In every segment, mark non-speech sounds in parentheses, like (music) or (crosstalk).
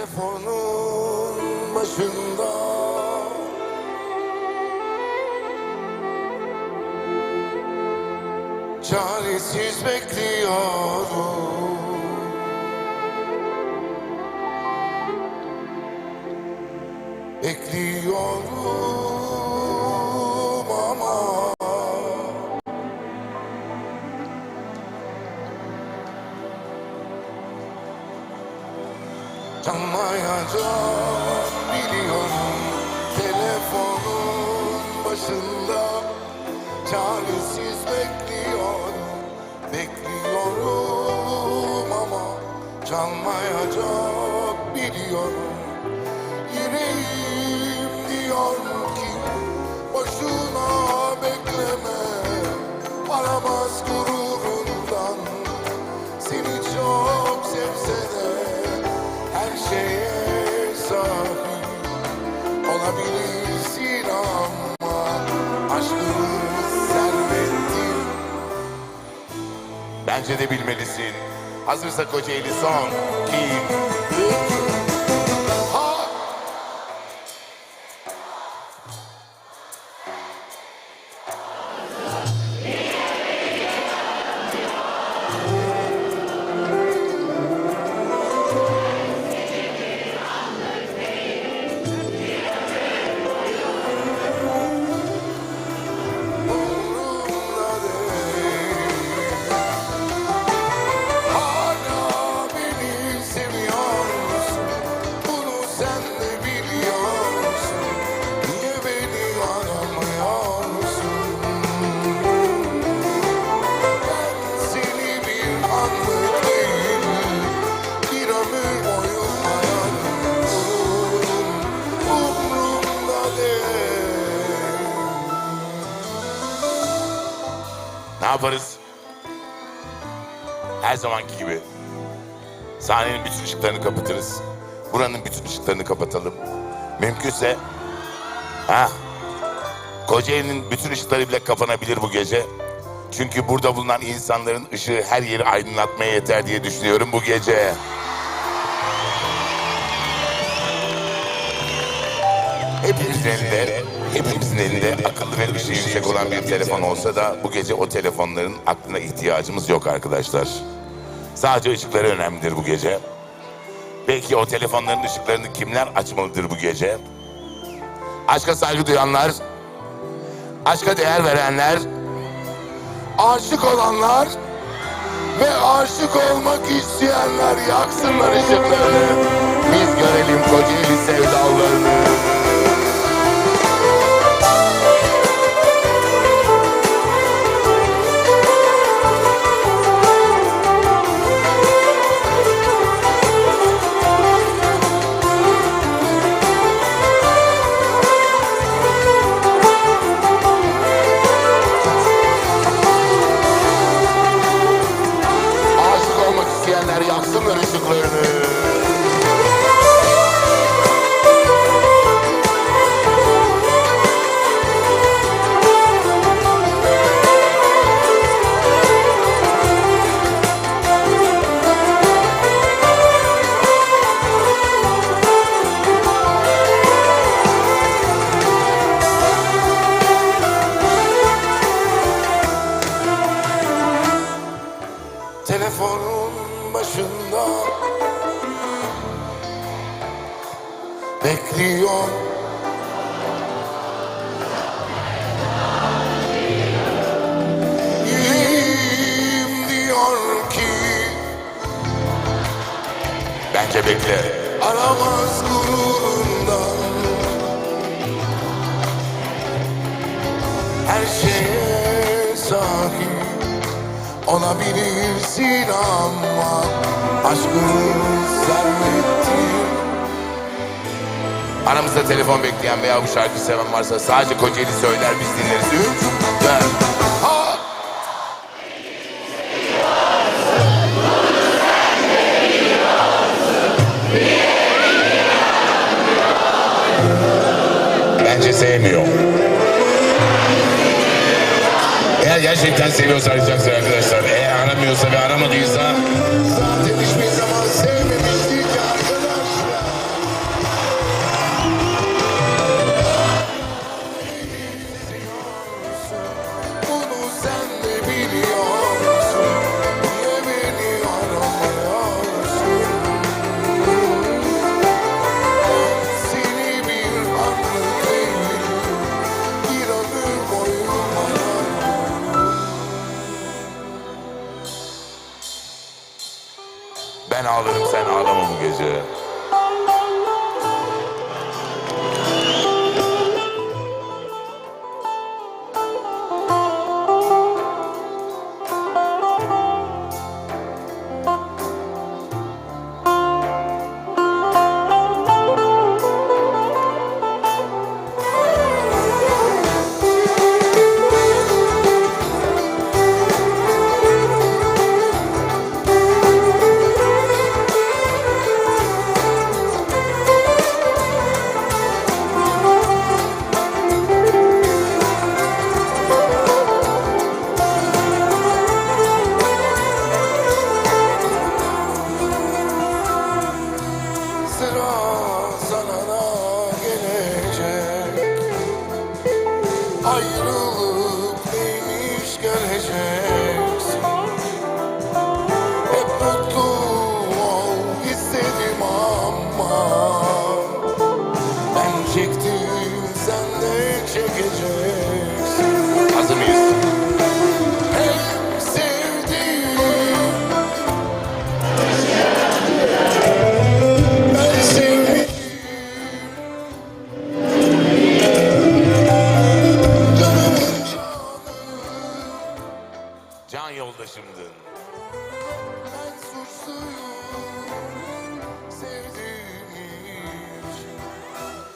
Telefonun başında. Çaresiz bekliyorum Çalmayacak biliyorum. Yüreğim diyor ki Boşuna bekleme. Aramaz gururundan. Seni çok sevse de Her şeye sahip Olabilirsin ama Aşkını servettin. Bence de bilmelisin Hazırsa Kocaeli son iki, üç. Ha! Zamanki gibi. Sahnenin bütün ışıklarını kapatırız. Buranın bütün ışıklarını kapatalım. Mümkünse... Ha, Kocaeli'nin bütün ışıkları bile kapanabilir bu gece. Çünkü burada bulunan insanların ışığı her yeri aydınlatmaya yeter diye düşünüyorum bu gece. Hepimizin elinde, hepimizin elinde akıllı ve ışığı yüksek olan bir telefon olsa da bu gece o telefonların aklına ihtiyacımız yok arkadaşlar. Sadece ışıkları önemlidir bu gece. Belki o telefonların ışıklarını kimler açmalıdır bu gece? Aşka saygı duyanlar, aşka değer verenler, aşık olanlar ve aşık olmak isteyenler yaksınlar ışıkları. Biz görelim Kocaeli sevdalarını. Бог. Telefon bekleyen veya bu şarkıyı seven varsa sadece Kocaeli söyler biz dinleriz. Üç, dört, Ben ağlarım sen ağlama bu gece.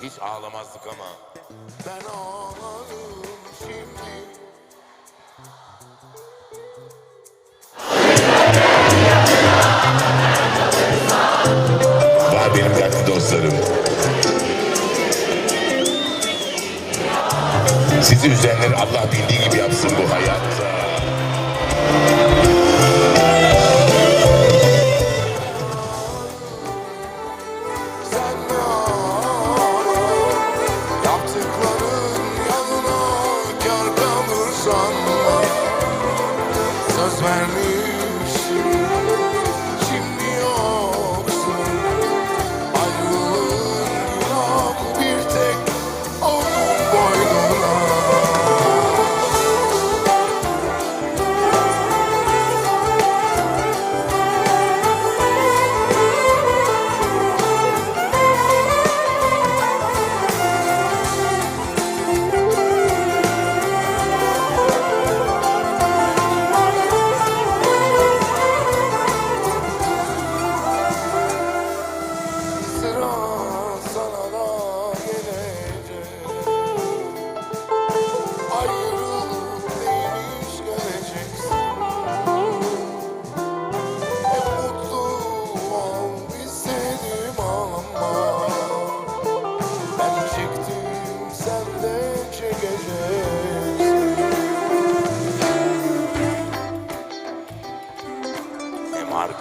Hiç ağlamazdık ama. Ben ağlarım şimdi Var benim dertli dostlarım. Sizi üzenler Allah bildiği gibi yapsın bu hayatta. boy gonna love.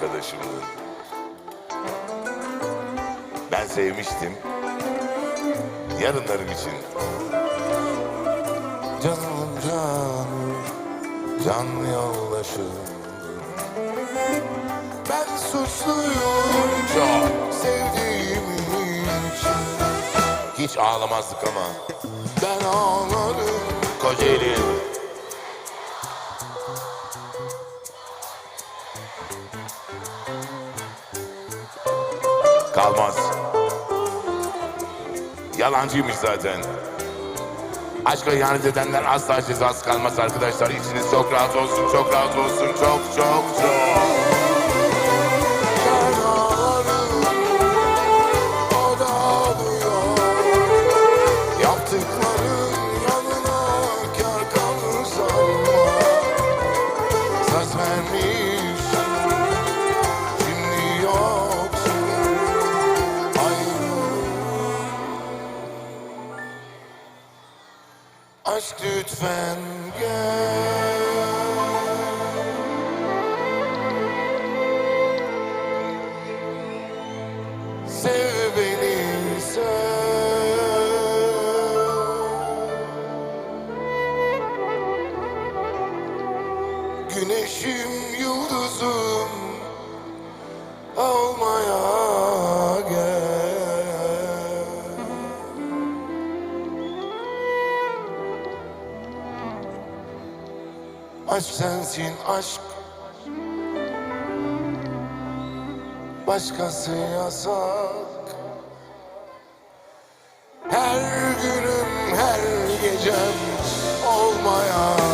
Hem arkadaşımdın. Ben sevmiştim. Yarınlarım için. Canım canım, can yoldaşım Ben suçluyum Çok. sevdiğim için Hiç ağlamazdık ama. Ben ağlarım Kocaeli. Kalmaz. Yalancıymış zaten. Aşka ihanet edenler asla cezası kalmaz arkadaşlar. İçiniz çok rahat olsun, çok rahat olsun. Çok çok çok. Aşk Aşk sensin aşk. Başkası yasak. Her günüm her gecem olmaya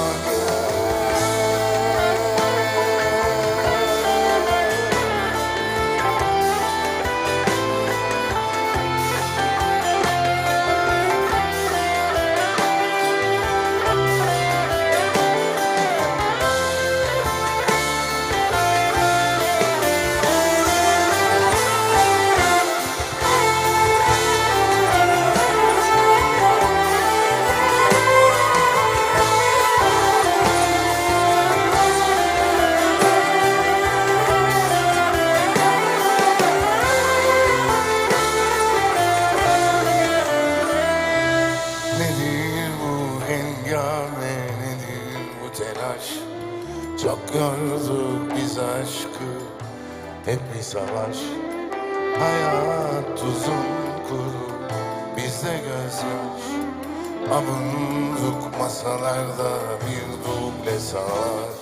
savaş. Hayat uzun kuru, bizde gözyaş. Avunduk masalarda bir duble savaş.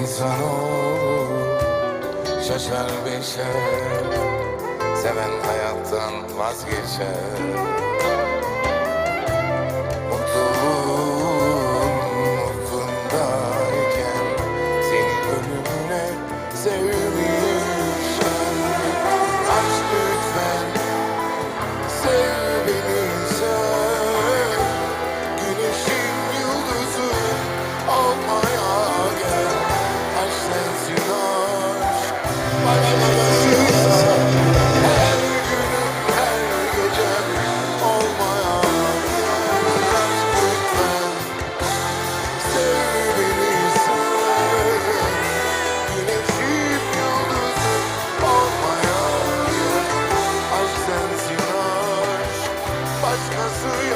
İnsanoğlu şaşar beşer Seven hayattan vazgeçer Başkası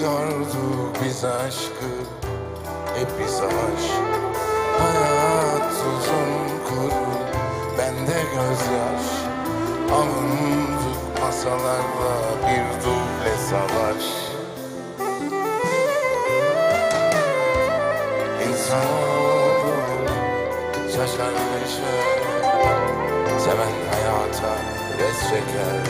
Çok yorduk biz aşkı, hep bir savaş. Hayat uzun kuru, bende gözyaş. Avunduk masalarla bir duble savaş. İnsanoğlu şaşar beşer. Seven hayata res çeker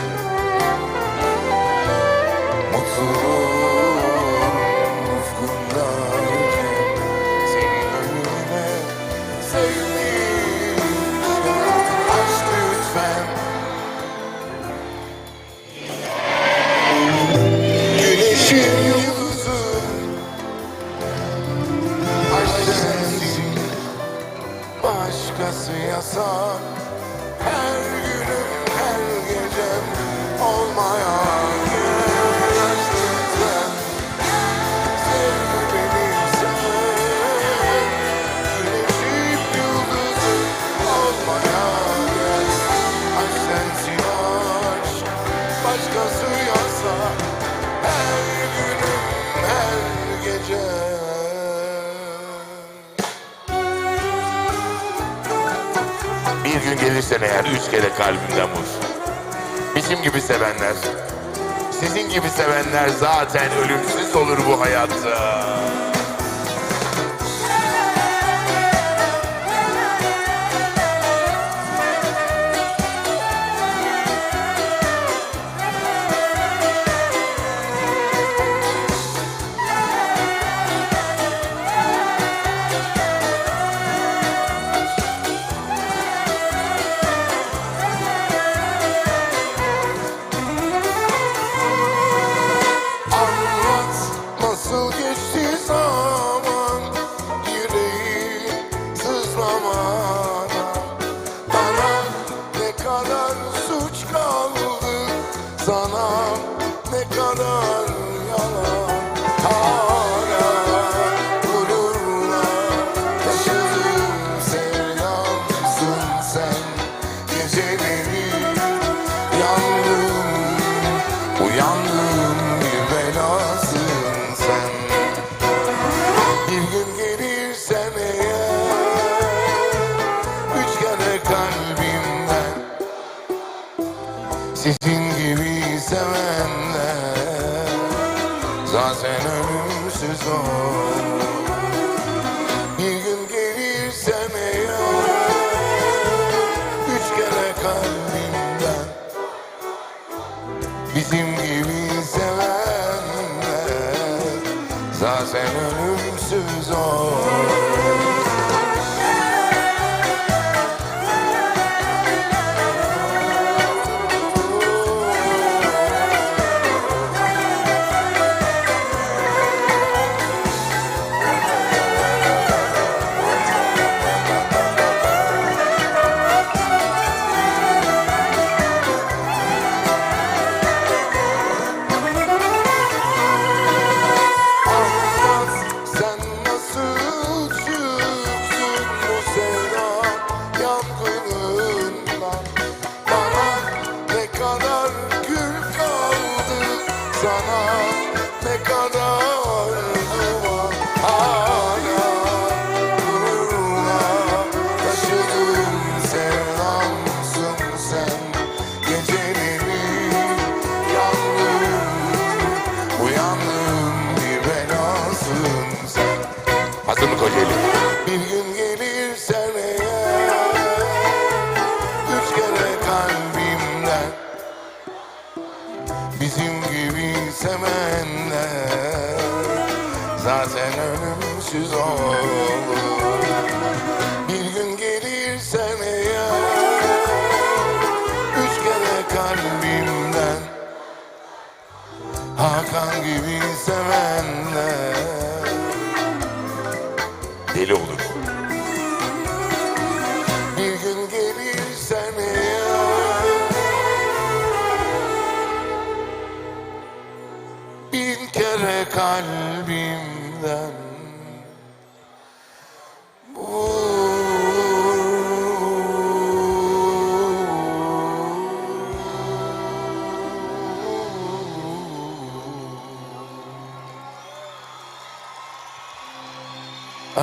sevenler zaten ölümsüz olur bu hayatta.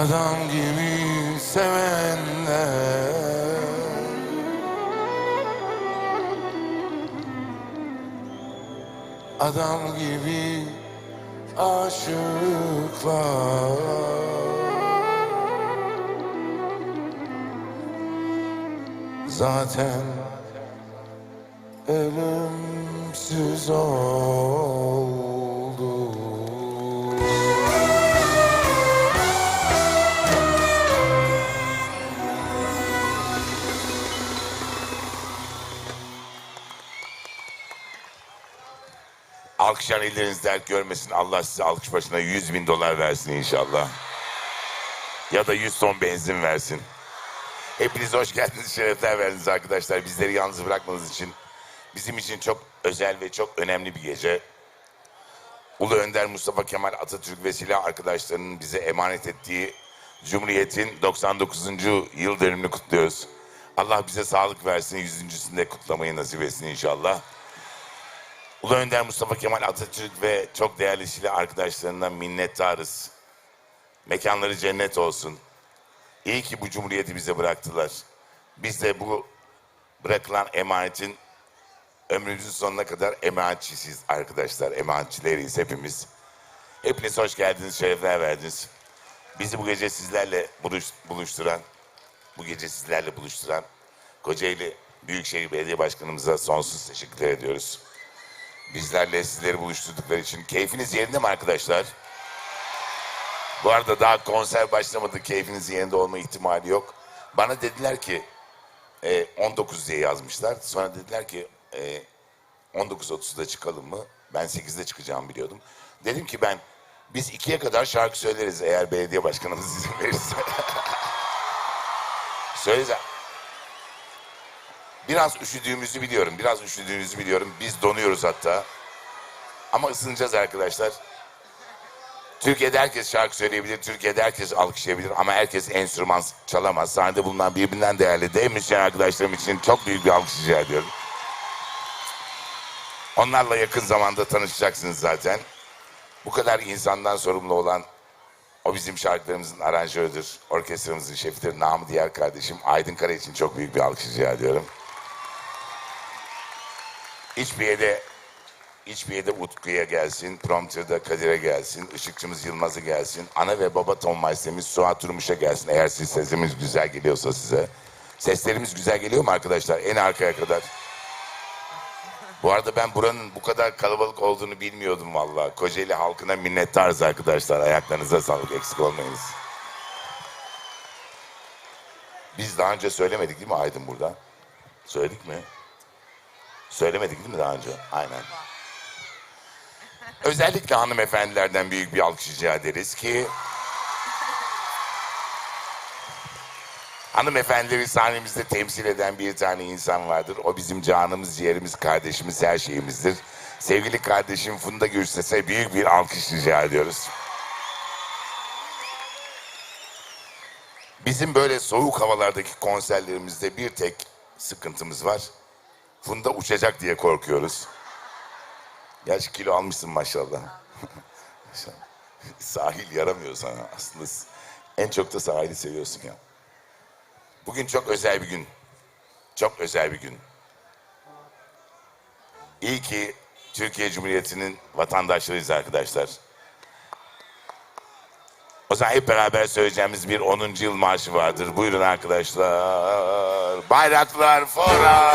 Adam gibi sevenler. Adam gibi aşıklar. Zaten ölümsüz oldu Alkışlayan elleriniz dert görmesin. Allah size alkış başına 100 bin dolar versin inşallah. Ya da 100 ton benzin versin. Hepiniz hoş geldiniz, şerefler verdiniz arkadaşlar. Bizleri yalnız bırakmanız için. Bizim için çok özel ve çok önemli bir gece. Ulu Önder Mustafa Kemal Atatürk ve silah arkadaşlarının bize emanet ettiği Cumhuriyet'in 99. yıl dönümünü kutluyoruz. Allah bize sağlık versin, yüzüncüsünde kutlamayı nasip etsin inşallah. Ulu Önder Mustafa Kemal Atatürk ve çok değerli silah arkadaşlarından minnettarız. Mekanları cennet olsun. İyi ki bu cumhuriyeti bize bıraktılar. Biz de bu bırakılan emanetin ömrümüzün sonuna kadar emanetçisiyiz arkadaşlar. Emanetçileriyiz hepimiz. Hepiniz hoş geldiniz, şerefler verdiniz. Bizi bu gece sizlerle buluş- buluşturan, bu gece sizlerle buluşturan Kocaeli Büyükşehir Belediye Başkanımıza sonsuz teşekkür ediyoruz. Bizlerle sizleri buluşturdukları için. Keyfiniz yerinde mi arkadaşlar? Bu arada daha konser başlamadı. Keyfinizin yerinde olma ihtimali yok. Bana dediler ki e, 19 diye yazmışlar. Sonra dediler ki e, 19.30'da çıkalım mı? Ben 8'de çıkacağımı biliyordum. Dedim ki ben biz 2'ye kadar şarkı söyleriz eğer belediye başkanımız izin verirse. (laughs) Söyleyeceğim. Biraz üşüdüğümüzü biliyorum. Biraz üşüdüğümüzü biliyorum. Biz donuyoruz hatta. Ama ısınacağız arkadaşlar. Türkiye'de herkes şarkı söyleyebilir, Türkiye'de herkes alkışlayabilir ama herkes enstrüman çalamaz. Sahnede bulunan birbirinden değerli dev müzisyen arkadaşlarım için çok büyük bir alkış rica ediyorum. Onlarla yakın zamanda tanışacaksınız zaten. Bu kadar insandan sorumlu olan o bizim şarkılarımızın aranjörüdür, orkestramızın şefidir, namı diğer kardeşim Aydın Kara için çok büyük bir alkış rica ediyorum. Hiçbir yere Hiçbir yerde Utku'ya gelsin, prompterda Kadir'e gelsin, ışıkçımız Yılmaz'a gelsin, ana ve baba ton maestemiz Suat Turmuş'a gelsin. Eğer siz sesimiz güzel geliyorsa size. Seslerimiz güzel geliyor mu arkadaşlar? En arkaya kadar. Bu arada ben buranın bu kadar kalabalık olduğunu bilmiyordum vallahi. Kocaeli halkına minnettarız arkadaşlar. Ayaklarınıza sağlık, eksik olmayınız. Biz daha önce söylemedik değil mi Aydın burada? Söyledik mi? Söylemedik değil mi daha önce? Aynen. Özellikle hanımefendilerden büyük bir alkış rica ederiz ki... Hanımefendileri sahnemizde temsil eden bir tane insan vardır. O bizim canımız, ciğerimiz, kardeşimiz, her şeyimizdir. Sevgili kardeşim Funda Gürses'e büyük bir alkış rica ediyoruz. Bizim böyle soğuk havalardaki konserlerimizde bir tek sıkıntımız var. Funda uçacak diye korkuyoruz. Gerçi kilo almışsın maşallah. (laughs) Sahil yaramıyor sana. Aslında en çok da sahili seviyorsun ya. Bugün çok özel bir gün. Çok özel bir gün. İyi ki Türkiye Cumhuriyeti'nin vatandaşlarıyız arkadaşlar. O zaman hep beraber söyleyeceğimiz bir 10. yıl marşı vardır. Buyurun arkadaşlar. Bayraklar fora.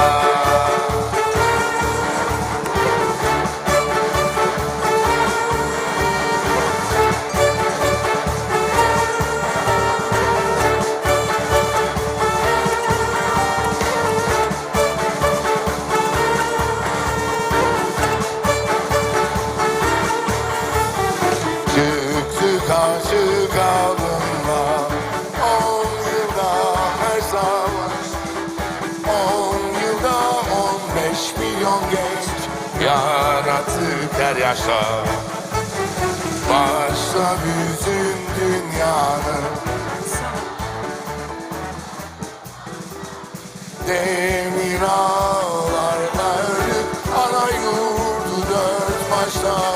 Her yaşta. Başla bütün dünyanın Demir ağlarla ana yurdu dört başta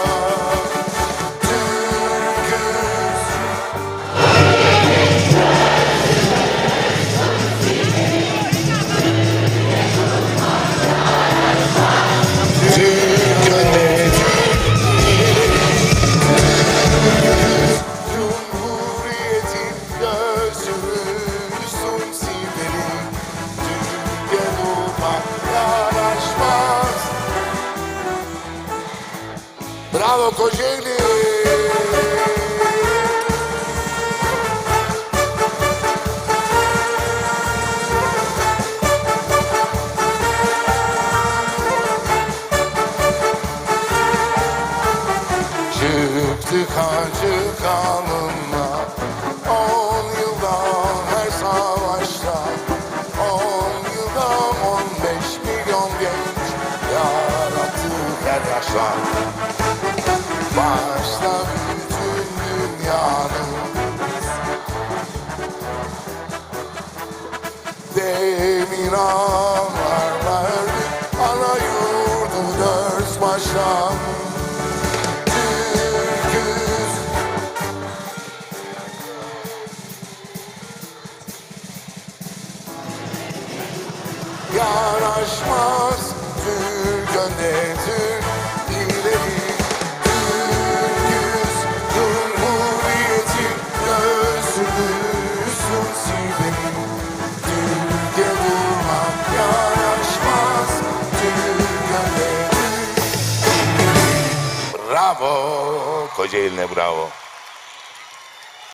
Kocaeli'ne bravo.